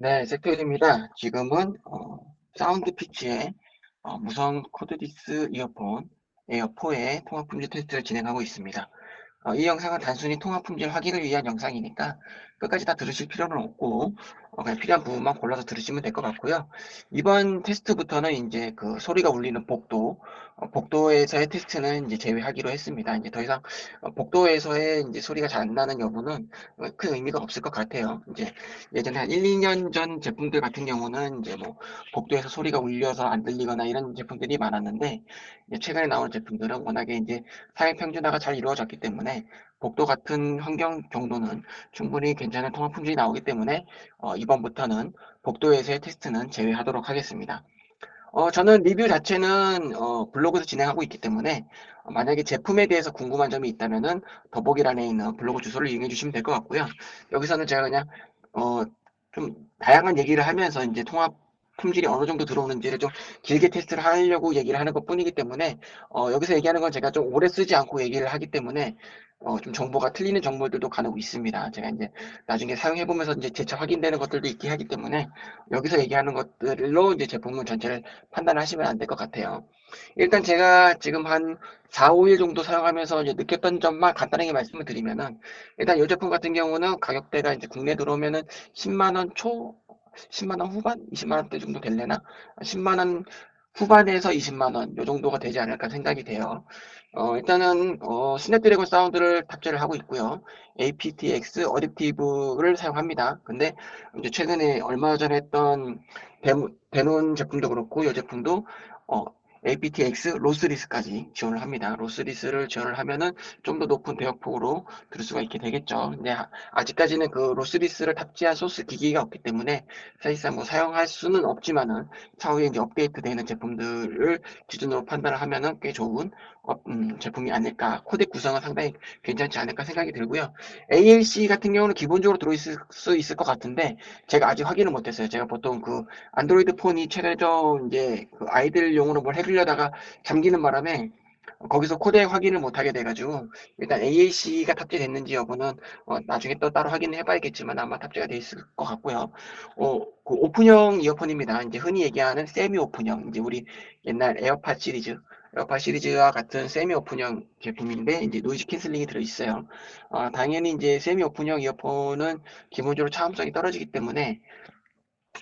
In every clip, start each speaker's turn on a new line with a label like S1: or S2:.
S1: 네, 섹터입니다. 지금은 어, 사운드 피치의 어, 무선 코드디스 이어폰 에어4의 통합 품질 테스트를 진행하고 있습니다. 어, 이 영상은 단순히 통합 품질 확인을 위한 영상이니까 끝까지 다 들으실 필요는 없고 어, 그냥 필요한 부분만 골라서 들으시면 될 것 같고요. 이번 테스트부터는 이제 그 소리가 울리는 복도, 어, 복도에서의 테스트는 이제 제외하기로 했습니다. 이제 더 이상 어, 복도에서의 이제 소리가 잘 안 나는 여부는 어, 큰 의미가 없을 것 같아요. 이제 예전에 한 1, 2년 전 제품들 같은 경우는 이제 뭐 복도에서 소리가 울려서 안 들리거나 이런 제품들이 많았는데 최근에 나오는 제품들은 워낙에 이제 사회 평준화가 잘 이루어졌기 때문에 복도 같은 환경 정도는 충분히 괜찮은 통합 품질이 나오기 때문에 어, 이번부터는 복도에서의 테스트는 제외하도록 하겠습니다. 어, 저는 리뷰 자체는 어, 블로그에서 진행하고 있기 때문에 어, 만약에 제품에 대해서 궁금한 점이 있다면 은 더보기란에 있는 블로그 주소를 이용해 주시면 될 것 같고요. 여기서는 제가 그냥 어, 좀 다양한 얘기를 하면서 이제 통합 품질이 어느 정도 들어오는지를 좀 길게 테스트를 하려고 얘기를 하는 것 뿐이기 때문에 어, 여기서 얘기하는 건 제가 좀 오래 쓰지 않고 얘기를 하기 때문에 어, 좀 정보가 틀리는 정보들도 간혹 있습니다. 제가 이제 나중에 사용해보면서 이제 재차 확인되는 것들도 있긴 하기 때문에 여기서 얘기하는 것들로 이제 제품을 전체를 판단하시면 안 될 것 같아요. 일단 제가 지금 한 4, 5일 정도 사용하면서 이제 느꼈던 점만 간단하게 말씀을 드리면은 일단 이 제품 같은 경우는 가격대가 이제 국내 들어오면은 10만원 초, 10만원 후반? 20만원대 정도 될래나? 10만원 후반에서 20만원 요 정도가 되지 않을까 생각이 돼요. 어, 일단은 어, 스냅드래곤 사운드를 탑재를 하고 있고요. aptX 어댑티브를 사용합니다. 근데 이제 최근에 얼마 전에 했던 데논 제품도 그렇고 이 제품도 어, aptX 로스리스까지 지원을 합니다. 로스리스를 지원을 하면은 좀 더 높은 대역폭으로 들을 수가 있게 되겠죠. 근데 아- 아직까지는 그 로스리스를 탑재한 소스 기기가 없기 때문에 사실상 뭐 사용할 수는 없지만은 차후에 이제 업데이트되는 제품들을 기준으로 판단을 하면은 꽤 좋은 어, 음, 제품이 아닐까. 코덱 구성은 상당히 괜찮지 않을까 생각이 들고요. ALC 같은 경우는 기본적으로 들어있을 수 있을 것 같은데 제가 아직 확인을 못했어요. 제가 보통 그 안드로이드 폰이 최근에 이제 그 아이들용으로 뭘 해 주려다가 잠기는 바람에 거기서 코덱 확인을 못하게 돼가지고 일단 AAC가 탑재됐는지 여부는 어, 나중에 또 따로 확인을 해봐야겠지만 아마 탑재가 돼 있을 것 같고요. 어, 그 오픈형 이어폰입니다. 이제 흔히 얘기하는 세미 오픈형, 이제 우리 옛날 에어팟 시리즈, 에어팟 시리즈와 같은 세미 오픈형 제품인데 이제 노이즈 캔슬링이 들어 있어요. 어, 당연히 이제 세미 오픈형 이어폰은 기본적으로 차음성이 떨어지기 때문에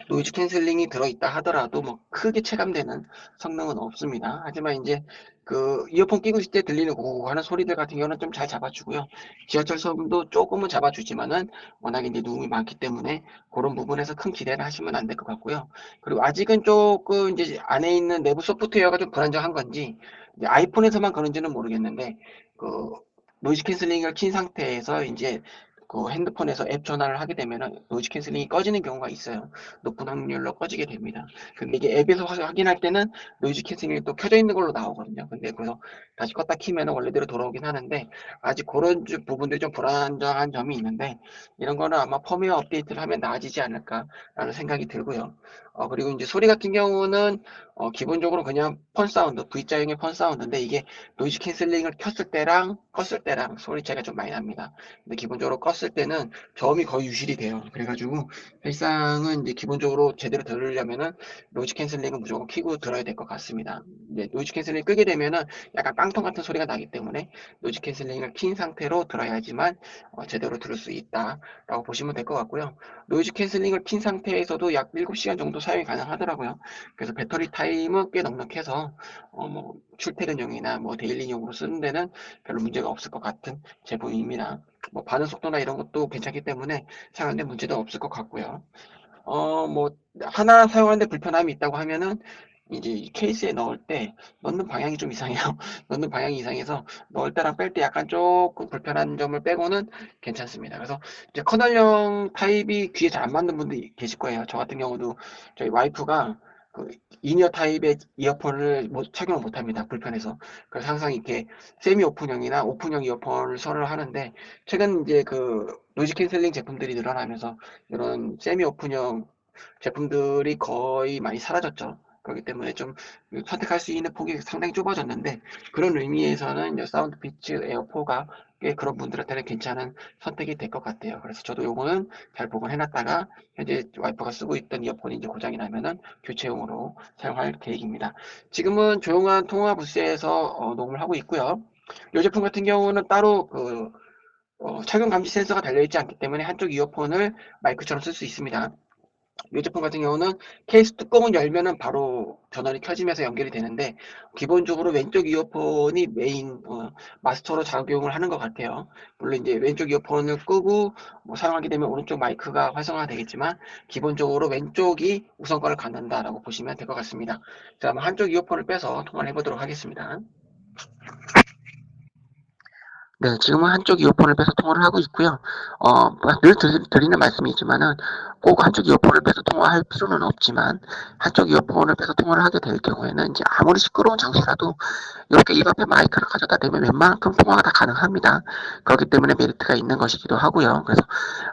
S1: 노이즈 캔슬링이 들어있다 하더라도 뭐 크게 체감되는 성능은 없습니다. 하지만 이제 그 이어폰 끼고 있을 때 들리는 고고 하는 소리들 같은 경우는 좀 잘 잡아주고요. 지하철 소음도 조금은 잡아주지만은 워낙에 이제 누움이 많기 때문에 그런 부분에서 큰 기대를 하시면 안 될 것 같고요. 그리고 아직은 조금 이제 안에 있는 내부 소프트웨어가 좀 불안정한 건지 아이폰에서만 그런지는 모르겠는데 그 노이즈 캔슬링을 킨 상태에서 이제 그 핸드폰에서 앱 전화를 하게 되면 노이즈 캔슬링이 꺼지는 경우가 있어요. 높은 확률로 꺼지게 됩니다. 근데 이게 앱에서 확- 확인할 때는 노이즈 캔슬링이 또 켜져 있는 걸로 나오거든요. 근데 그래서 다시 껐다 키면 원래대로 돌아오긴 하는데 아직 그런 주- 부분들이 좀 불안정한 점이 있는데 이런 거는 아마 펌웨어 업데이트를 하면 나아지지 않을까라는 생각이 들고요. 어, 그리고 이제 소리 같은 경우는 어, 기본적으로 그냥 펀 사운드, V자형의 펀 사운드인데 이게 노이즈 캔슬링을 켰을 때랑 껐을 때랑 소리 차이가 좀 많이 납니다. 근데 기본적으로 껐을 때는 저음이 거의 유실이 돼요. 그래가지고 일상은 이제 기본적으로 제대로 들으려면은 노이즈 캔슬링은 무조건 켜고 들어야 될 것 같습니다. 이제 노이즈 캔슬링 끄게 되면은 약간 깡통 같은 소리가 나기 때문에 노이즈 캔슬링을 킨 상태로 들어야지만 어, 제대로 들을 수 있다라고 보시면 될 것 같고요. 노이즈 캔슬링을 킨 상태에서도 약 7시간 정도 사용이 가능하더라고요. 그래서 배터리 타임은 꽤 넉넉해서 어, 뭐 출퇴근용이나 뭐 데일리용으로 쓰는 데는 별로 문제가 없을 것 같은 제품입니다. 뭐 반응 속도나 이런 것도 괜찮기 때문에 사용하는데 문제도 없을 것 같고요. 어, 뭐 하나 사용하는데 불편함이 있다고 하면은 이제 이 케이스에 넣을 때 넣는 방향이 좀 이상해요. 넣는 방향이 이상해서 넣을 때랑 뺄 때 약간 조금 불편한 점을 빼고는 괜찮습니다. 그래서 이제 커널형 타입이 귀에 잘 안 맞는 분들이 계실 거예요. 저 같은 경우도 저희 와이프가 그 이니어 타입의 이어폰을 못, 착용을 못 합니다. 불편해서. 그래서 항상 이렇게 세미 오픈형이나 오픈형 이어폰을 선호를 하는데 최근 이제 그 노이즈 캔슬링 제품들이 늘어나면서 이런 세미 오픈형 제품들이 거의 많이 사라졌죠. 그렇기 때문에 좀 선택할 수 있는 폭이 상당히 좁아졌는데 그런 의미에서는 사운드 피치 에어4가 꽤 그런 분들한테는 괜찮은 선택이 될 것 같아요. 그래서 저도 요거는 잘 보관해놨다가 현재 와이프가 쓰고 있던 이어폰이 이제 고장이 나면은 교체용으로 사용할 계획입니다. 지금은 조용한 통화 부스에서 어, 녹음을 하고 있고요. 이 제품 같은 경우는 따로 그 어, 착용 감지 센서가 달려있지 않기 때문에 한쪽 이어폰을 마이크처럼 쓸 수 있습니다. 이 제품 같은 경우는 케이스 뚜껑을 열면은 바로 전원이 켜지면서 연결이 되는데 기본적으로 왼쪽 이어폰이 메인 어, 마스터로 작용을 하는 것 같아요. 물론 이제 왼쪽 이어폰을 끄고 뭐 사용하게 되면 오른쪽 마이크가 활성화 되겠지만 기본적으로 왼쪽이 우선권을 갖는다라고 보시면 될 것 같습니다. 자, 한쪽 이어폰을 빼서 통화를 해보도록 하겠습니다. 네, 지금은 한쪽 이어폰을 빼서 통화를 하고 있고요. 어, 늘 드, 드리 는 말씀이지만은 꼭 한쪽 이어폰을 빼서 통화할 필요는 없지만 한쪽 이어폰을 빼서 통화를 하게 될 경우에는 이제 아무리 시끄러운 장소라도 이렇게 입 앞에 마이크를 가져다 대면 웬만큼 통화가 다 가능합니다. 그렇기 때문에 메리트가 있는 것이기도 하고요. 그래서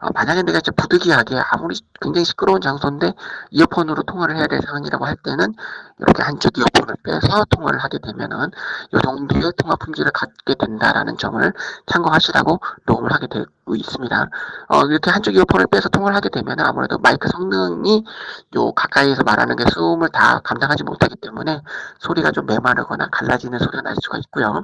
S1: 어, 만약에 내가 이제 부득이하게 아무리 굉장히 시끄러운 장소인데 이어폰으로 통화를 해야 될 상황이라고 할 때는 이렇게 한쪽 이어폰을 빼서 통화를 하게 되면은 이 정도의 통화 품질을 갖게 된다라는 점을 참고하시라고 녹음을 하게 되고 있습니다. 어, 이렇게 한쪽 이어폰을 빼서 통화를 하게 되면 아무래도 마이크 성능이 요 가까이에서 말하는 게 숨을 다 감당하지 못하기 때문에 소리가 좀 메마르거나 갈라지는 소리가 날 수가 있고요.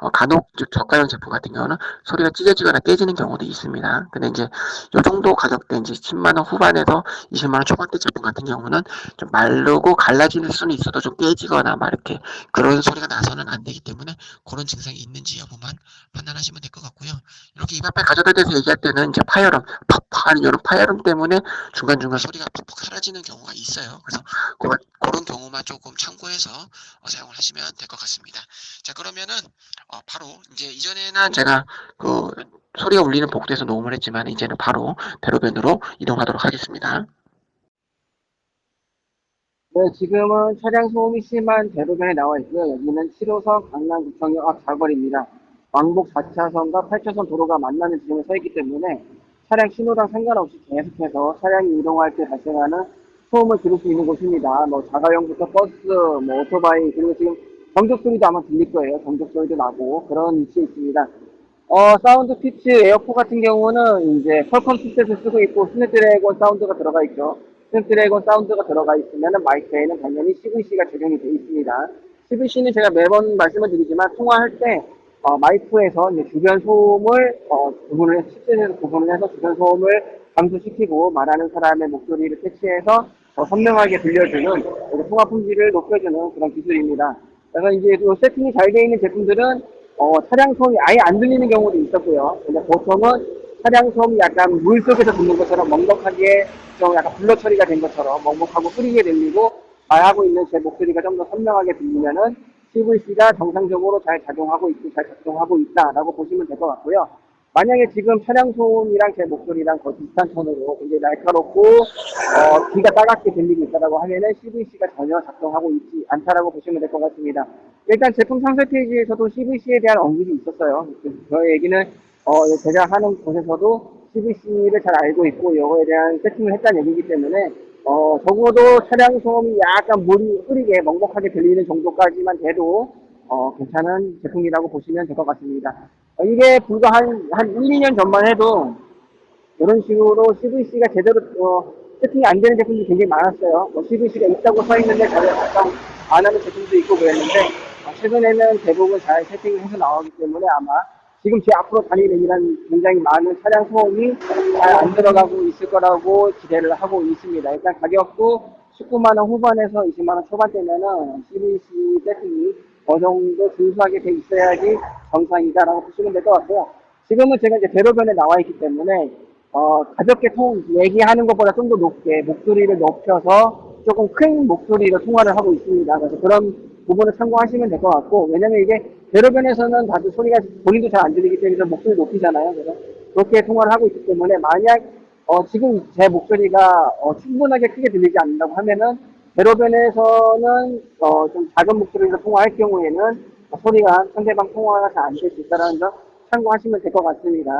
S1: 어, 간혹 즉 저가형 제품 같은 경우는 소리가 찢어지거나 깨지는 경우도 있습니다. 근데 이제 요 정도 가격대 이제 10만 원 후반에서 20만 원 초반대 제품 같은 경우는 좀 마르고 갈라지는 수는 있어도 좀 깨지거나 막 이렇게 그런 소리가 나서는 안 되기 때문에 그런 증상이 있는지 여부만 판단하시면 될 것 같고요. 이렇게 입 앞에 가져다 대서 얘기할 때는 이제 파열음, 팍팍 하는 이런 파열음 때문에 중간중간 소리가 푹푹 사라지는 경우가 있어요. 그래서 그런, 그런 경우만 조금 참고해서 어, 사용을 하시면 될 것 같습니다. 자, 그러면은 어, 바로 이제 이전에는 제가 그 소리가 울리는 복도에서 녹음을 했지만 이제는 바로 대로변으로 이동하도록 하겠습니다.
S2: 네, 지금은 차량 소음이 심한 대로변에 나와 있고요. 여기는 7호선 강남구청역 앞 사거리입니다. 왕복 4차선과 8차선 도로가 만나는 지점에 서 있기 때문에 차량 신호랑 상관없이 계속해서 차량이 이동할 때 발생하는 소음을 들을 수 있는 곳입니다. 뭐 자가용부터 버스, 뭐 오토바이, 그리고 지금 경적 소리도 아마 들릴 거예요. 경적 소리도 나고 그런 위치에 있습니다. 어, 사운드 피치 에어포 같은 경우는 이제 퀄컴 칩셋을 쓰고 있고 스냅드래곤 사운드가 들어가 있죠. 스냅드래곤 사운드가 들어가 있으면 마이크에는 당연히 CVC가 적용이 되어 있습니다. CVC는 제가 매번 말씀을 드리지만 통화할 때 어, 마이크에서 이제 주변 소음을 어, 구분을 해- 칩셋에서 구분을 해서 주변 소음을 감소시키고 말하는 사람의 목소리를 캐치해서 더 선명하게 들려주는 통화 품질을 높여주는 그런 기술입니다. 그래서 이제 그 세팅이 잘 되어 있는 제품들은 어, 차량 소음이 아예 안 들리는 경우도 있었고요. 근데 보통은 차량 소음이 약간 물 속에서 듣는 것처럼 먹먹하게 좀 약간 블러 처리가 된 것처럼 먹먹하고 흐리게 들리고 말하고 있는 제 목소리가 좀 더 선명하게 들리면은 CVC가 정상적으로 잘 작용하고 있고 잘 작동하고 있다라고 보시면 될 것 같고요. 만약에 지금 차량 소음이랑 제 목소리랑 거의 비슷한 톤으로 굉장히 날카롭고 어, 귀가 따갑게 들리고 있다라고 하면은 CVC가 전혀 작동하고 있지 않다라고 보시면 될 것 같습니다. 일단 제품 상세 페이지에서도 CVC에 대한 언급이 있었어요. 그- 저의 얘기는 어, 제작하는 곳에서도 CVC를 잘 알고 있고 이거에 대한 세팅을 했다는 얘기이기 때문에 어, 적어도 차량 소음이 약간 물이 흐리게 먹먹하게 들리는 정도까지만 돼도 어, 괜찮은 제품이라고 보시면 될 것 같습니다. 어, 이게 불과 한, 한 1, 2년 전만 해도 이런 식으로 CVC가 제대로 어, 세팅이 안 되는 제품들이 굉장히 많았어요. 뭐 CVC가 있다고 서 있는데 전혀 작동 안 하는 제품도 있고 그랬는데 어, 최근에는 대부분 잘 세팅을 해서 나오기 때문에 아마 지금 제 앞으로 다니는 이런 굉장히 많은 차량 소음이 잘 안 들어가고 있을 거라고 기대를 하고 있습니다. 일단 가격도 19만 원 후반에서 20만 원 초반대면은 CVC 세팅이 어느 정도 준수하게 돼 있어야지 정상이다라고 보시면 될 것 같고요. 지금은 제가 이제 대로변에 나와 있기 때문에 어, 가볍게 통, 얘기하는 것보다 좀 더 높게 목소리를 높여서 조금 큰 목소리로 통화를 하고 있습니다. 그래서 그런 부분을 참고하시면 될 것 같고, 왜냐면 이게 대로변에서는 다들 소리가 본인도 잘 안 들리기 때문에 목소리 높이잖아요. 그래서 그렇게 통화를 하고 있기 때문에 만약 어, 지금 제 목소리가 어, 충분하게 크게 들리지 않는다고 하면은 대로변에서는 어, 좀 작은 목소리로 통화할 경우에는 어, 소리가 상대방 통화가 잘 안 될 수 있다는 점 참고하시면 될 것 같습니다.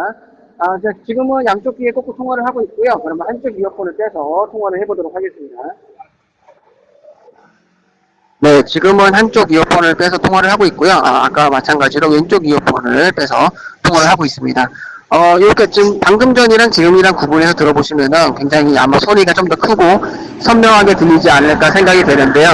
S2: 아, 자, 지금은 양쪽 귀에 꽂고 통화를 하고 있고요. 그러면 한쪽 이어폰을 빼서 통화를 해보도록 하겠습니다.
S1: 네, 지금은 한쪽 이어폰을 빼서 통화를 하고 있고요. 아, 까 마찬가지로 왼쪽 이어폰을 빼서 통화를 하고 있습니다. 어, 이렇게 지금 방금 전이랑 지금이랑 구분해서 들어보시면은 굉장히 아마 소리가 좀 더 크고 선명하게 들리지 않을까 생각이 되는데요.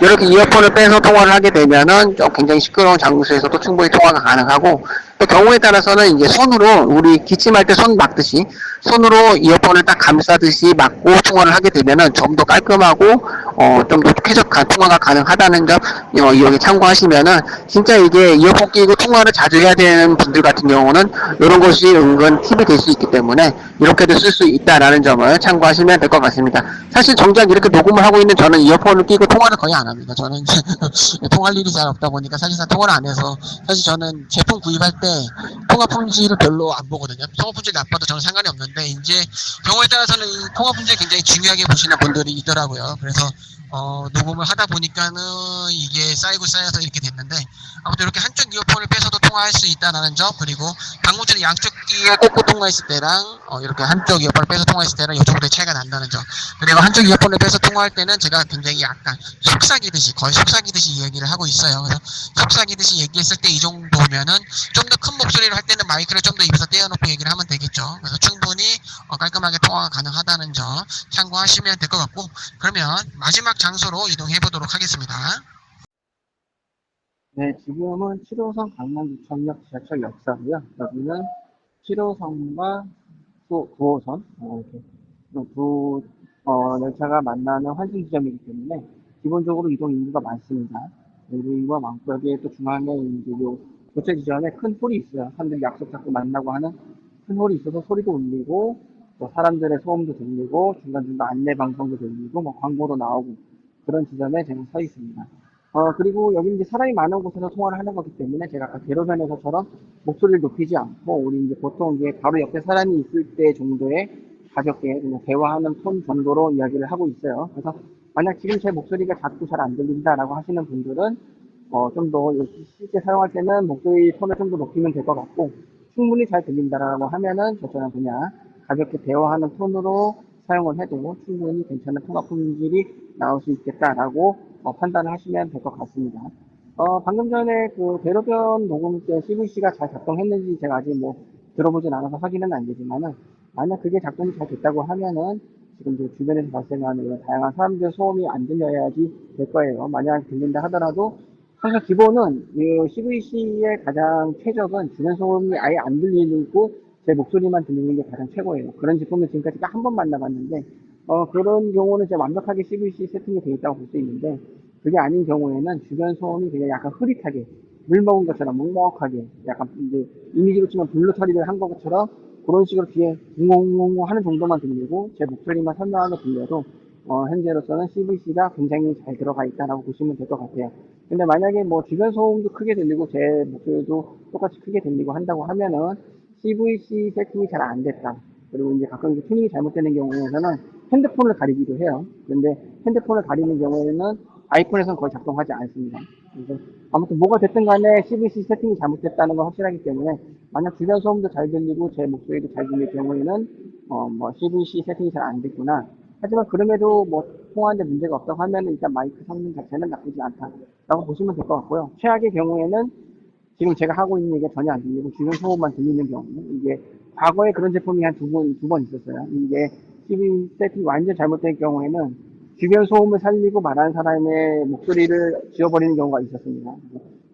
S1: 이렇게 이어폰을 빼서 통화를 하게 되면은 좀 굉장히 시끄러운 장소에서도 충분히 통화가 가능하고 또 경우에 따라서는 이제 손으로 우리 기침할 때 손 막듯이 손으로 이어폰을 딱 감싸듯이 막고 통화를 하게 되면은 좀 더 깔끔하고 어, 좀 더 쾌적한 통화가 가능하다는 점 어, 여기 참고하시면은 진짜 이게 이어폰 끼고 통화를 자주 해야 되는 분들 같은 경우는 이런 것이 은근 팁이 될 수 있기 때문에 이렇게도 쓸 수 있다라는 점을 참고하시면 될 것 같습니다. 사실 정작 이렇게 녹음을 하고 있는 저는 이어폰을 끼고 통화를 거의 안 합니다. 저는 통할 일이 잘 없다 보니까 사실상 통화를 안 해서 사실 저는 제품 구입할 때 통화 품질을 별로 안 보거든요. 통화 품질 나빠도 저는 상관이 없는데 이제 경우에 따라서는 이 통화 품질 굉장히 중요하게 보시는 분들이 있더라고요. 그래서 어, 녹음을 하다 보니까는 이게 쌓이고 쌓여서 이렇게 됐는데 아무튼 이렇게 한쪽 이어폰을 빼서도 통화할 수 있다는 점 그리고 방금 전에 양쪽 귀에 꽂고 통화했을 때랑 어, 이렇게 한쪽 이어폰을 빼서 통화했을 때랑 이 정도의 차이가 난다는 점. 그리고 한쪽 이어폰을 빼서 통화할 때는 제가 굉장히 약간 속삭이듯이 거의 속삭이듯이 얘기를 하고 있어요. 그래서 속삭이듯이 얘기했을 때 이 정도면은 좀 더 큰 목소리로 할 때는 마이크를 좀 더 입에서 떼어놓고 얘기를 하면 되겠죠. 그래서 충분히 어, 깔끔하게 통화가 가능하다는 점 참고하시면 될 것 같고 그러면 마지막 장소로 이동해 보도록 하겠습니다.
S2: 네, 지금은 7호선 강남구청역 지하철 역사고요. 여기는 7호선과 9호선 어, 이렇게 두 어, 열차가 만나는 환승 지점이기 때문에 기본적으로 이동 인구가 많습니다. 이동 인구가 많고 여기에 또 중앙에 이제 요 교체 지점에 큰 홀이 있어요. 사람들이 약속 잡고 만나고 하는 큰 홀이 있어서 소리도 울리고 또 사람들의 소음도 들리고 중간중간 안내 방송도 들리고 뭐 광고도 나오고 그런 지점에 제가 서 있습니다. 어, 그리고 여기 이제 사람이 많은 곳에서 통화를 하는 거기 때문에 제가 아까 대로변에서처럼 목소리를 높이지 않고 우리 이제 보통 이제 바로 옆에 사람이 있을 때 정도의 가볍게 그냥 대화하는 톤 정도로 이야기를 하고 있어요. 그래서 만약 지금 제 목소리가 자꾸 잘 안 들린다라고 하시는 분들은 어, 좀 더 실제 사용할 때는 목소리 톤을 좀 더 높이면 될 것 같고 충분히 잘 들린다라고 하면은 저처럼 그냥 가볍게 대화하는 톤으로 사용을 해도 충분히 괜찮은 통화 품질이 나올 수 있겠다라고 어, 판단을 하시면 될 것 같습니다. 어, 방금 전에 그 대로변 녹음 때 CVC가 잘 작동했는지 제가 아직 뭐 들어보진 않아서 확인은 안 되지만은 만약 그게 작동이 잘 됐다고 하면은 지금 이제 주변에서 발생하는 이런 다양한 사람들 소음이 안 들려야지 될 거예요. 만약 들린다 하더라도 항상 기본은 이 CVC의 가장 최적은 주변 소음이 아예 안 들리고 제 목소리만 들리는 게 가장 최고예요. 그런 제품을 지금까지 딱 한 번 만나봤는데 어, 그런 경우는 이제 완벽하게 CVC 세팅이 되어 있다고 볼 수 있는데 그게 아닌 경우에는 주변 소음이 그냥 약간 흐릿하게 물 먹은 것처럼 묵먹하게 약간 이제 이미지로 치면 블루 처리를 한 것처럼 그런 식으로 뒤에 웅웅웅 하는 정도만 들리고 제 목소리만 선명하게 들려도 어, 현재로서는 CVC가 굉장히 잘 들어가 있다라고 보시면 될 것 같아요. 근데 만약에 뭐 주변 소음도 크게 들리고 제 목소리도 똑같이 크게 들리고 한다고 하면은 CVC 세팅이 잘 안 됐다. 그리고 이제 가끔 튜닝이 잘못되는 경우에는 핸드폰을 가리기도 해요. 근데 핸드폰을 가리는 경우에는 아이폰에서는 거의 작동하지 않습니다. 아무튼 뭐가 됐든 간에 CVC 세팅이 잘못됐다는 건 확실하기 때문에 만약 주변 소음도 잘 들리고 제 목소리도 잘 들릴 경우에는 어 뭐 CVC 세팅이 잘 안 됐구나. 하지만 그럼에도 뭐 통화하는데 문제가 없다고 하면 일단 마이크 성능 자체는 나쁘지 않다라고 보시면 될 것 같고요. 최악의 경우에는 지금 제가 하고 있는 얘기가 전혀 안 들리고 주변 소음만 들리는 경우 이게 과거에 그런 제품이 한 두 번, 두 번 있었어요. 이게 TV 세팅이 완전 잘못된 경우에는 주변 소음을 살리고 말하는 사람의 목소리를 지워버리는 경우가 있었습니다.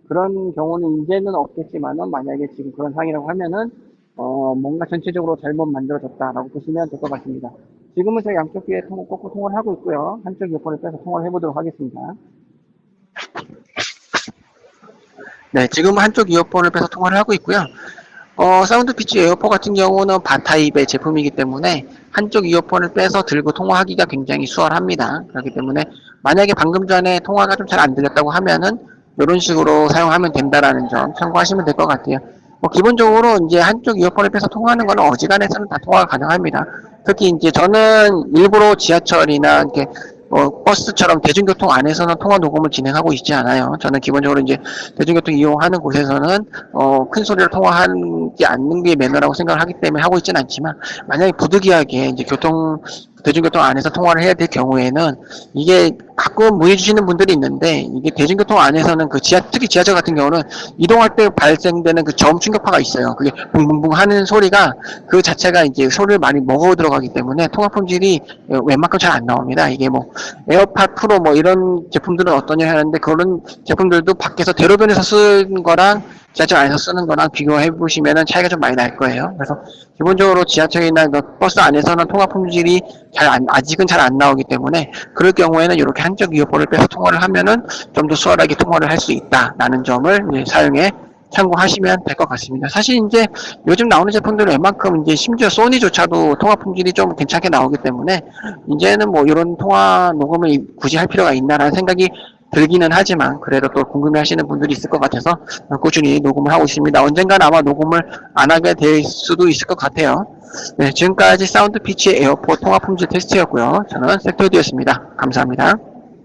S2: 그런 경우는 이제는 없겠지만은 만약에 지금 그런 상황이라고 하면은 어 뭔가 전체적으로 잘못 만들어졌다라고 보시면 될 것 같습니다. 지금은 제가 양쪽 귀에 통, 꽂고 통화를 하고 있고요. 한쪽 이어폰을 빼서 통화를 해보도록 하겠습니다.
S1: 네, 지금 한쪽 이어폰을 빼서 통화를 하고 있고요. 어, 사운드 피치 에어포 같은 경우는 바타입의 제품이기 때문에 한쪽 이어폰을 빼서 들고 통화하기가 굉장히 수월합니다. 그렇기 때문에 만약에 방금 전에 통화가 좀 잘 안 들렸다고 하면은 이런 식으로 사용하면 된다라는 점 참고하시면 될 것 같아요. 뭐 기본적으로 이제 한쪽 이어폰을 빼서 통화하는 거는 어지간해서는 다 통화가 가능합니다. 특히 이제 저는 일부러 지하철이나 이렇게 어, 버스처럼 대중교통 안에서는 통화 녹음을 진행하고 있지 않아요. 저는 기본적으로 이제 대중교통 이용하는 곳에서는 어, 큰 소리로 통화하지 않는 게 매너라고 생각을 하기 때문에 하고 있지는 않지만 만약에 부득이하게 이제 교통
S2: 대중교통 안에서 통화를 해야 될 경우에는 이게 가끔 문의 주시는 분들이 있는데 이게 대중교통 안에서는 그 지하 특히 지하철 같은 경우는 이동할 때 발생되는 그 저음 충격파가 있어요. 그게 붕붕붕 하는 소리가 그 자체가 이제 소리를 많이 먹어 들어가기 때문에 통화 품질이 웬만큼 잘 안 나옵니다. 이게 뭐 에어팟 프로 뭐 이런 제품들은 어떠냐 하는데 그런 제품들도 밖에서 대로변에서 쓰는 거랑 지하철 안에서 쓰는 거랑 비교해 보시면은 차이가 좀 많이 날 거예요. 그래서 기본적으로 지하철이나 그 버스 안에서는 통화 품질이 잘 안, 아직은 잘 안 나오기 때문에 그럴 경우에는 이렇게 한쪽 이어폰을 빼서 통화를 하면은 좀 더 수월하게 통화를 할 수 있다라는 점을 사용해 참고하시면 될 것 같습니다. 사실 이제 요즘 나오는 제품들은 웬만큼 이제 심지어 소니조차도 통화 품질이 좀 괜찮게 나오기 때문에 이제는 뭐 이런 통화 녹음을 이- 굳이 할 필요가 있나라는 생각이 들기는 하지만 그래도 또 궁금해 하시는 분들이 있을 것 같아서 꾸준히 녹음을 하고 있습니다. 언젠가는 아마 녹음을 안 하게 될 수도 있을 것 같아요. 네, 지금까지 사운드 피치 에어포 통화 품질 테스트였고요. 저는 섹터디였습니다. 감사합니다.